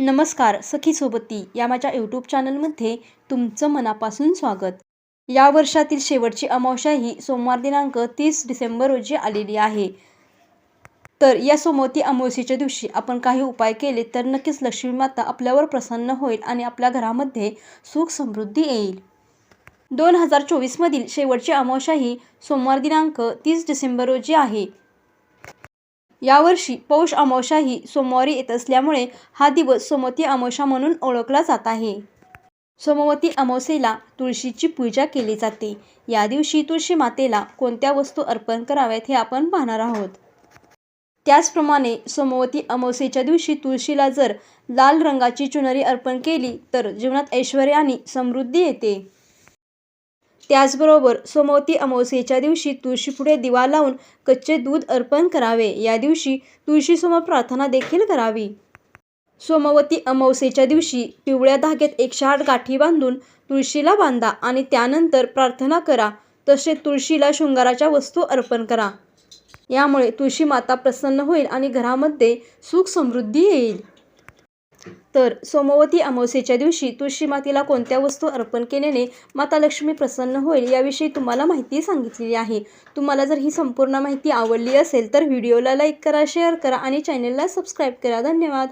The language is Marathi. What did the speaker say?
नमस्कार सखी सोबती या माझ्या यूट्यूब चॅनलमध्ये तुमचं मनापासून स्वागत. या वर्षातील शेवटची अमावस्या ही सोमवार दिनांक तीस डिसेंबर रोजी आलेली आहे. तर या सोमवती अमावस्येच्या दिवशी आपण काही उपाय केले तर नक्कीच लक्ष्मी माता आपल्यावर प्रसन्न होईल आणि आपल्या घरामध्ये सुख समृद्धी येईल. दोन हजार चोवीसमधील शेवटची अमावस्या ही सोमवार दिनांक तीस डिसेंबर रोजी आहे. यावर्षी पौष अमावशा ही सोमवारी येत असल्यामुळे हा दिवस सोमवती अमावशा म्हणून ओळखला जात आहे. सोमवती अमावस्येला तुळशीची पूजा केली जाते. या दिवशी तुळशी मातेला कोणत्या वस्तू अर्पण कराव्यात हे आपण पाहणार आहोत. त्याचप्रमाणे सोमवती अमावस्येच्या दिवशी तुळशीला जर लाल रंगाची चुनरी अर्पण केली तर जीवनात ऐश्वर आणि समृद्धी येते. त्याचबरोबर सोमवती अमावस्येच्या दिवशी तुळशीपुढे दिवा लावून कच्चे दूध अर्पण करावे. या दिवशी तुळशीसमोर प्रार्थना देखील करावी. सोमवती अमावस्येच्या दिवशी पिवळ्या धाग्यात एकशे आठ गाठी बांधून तुळशीला बांधा आणि त्यानंतर प्रार्थना करा. तसे तुळशीला शृंगाराच्या वस्तू अर्पण करा. यामुळे तुळशी माता प्रसन्न होईल आणि घरामध्ये सुख समृद्धी येईल. तर सोमवती अमावस्येच्या दिवशी तुळशी मातेला कोणत्या वस्तू अर्पण केल्याने माता लक्ष्मी प्रसन्न होईल याविषयी तुम्हाला माहिती सांगितलेली आहे. तुम्हाला जर ही संपूर्ण माहिती आवडली असेल तर व्हिडिओला लाईक करा शेअर करा आणि चॅनलला सबस्क्राईब करा. धन्यवाद.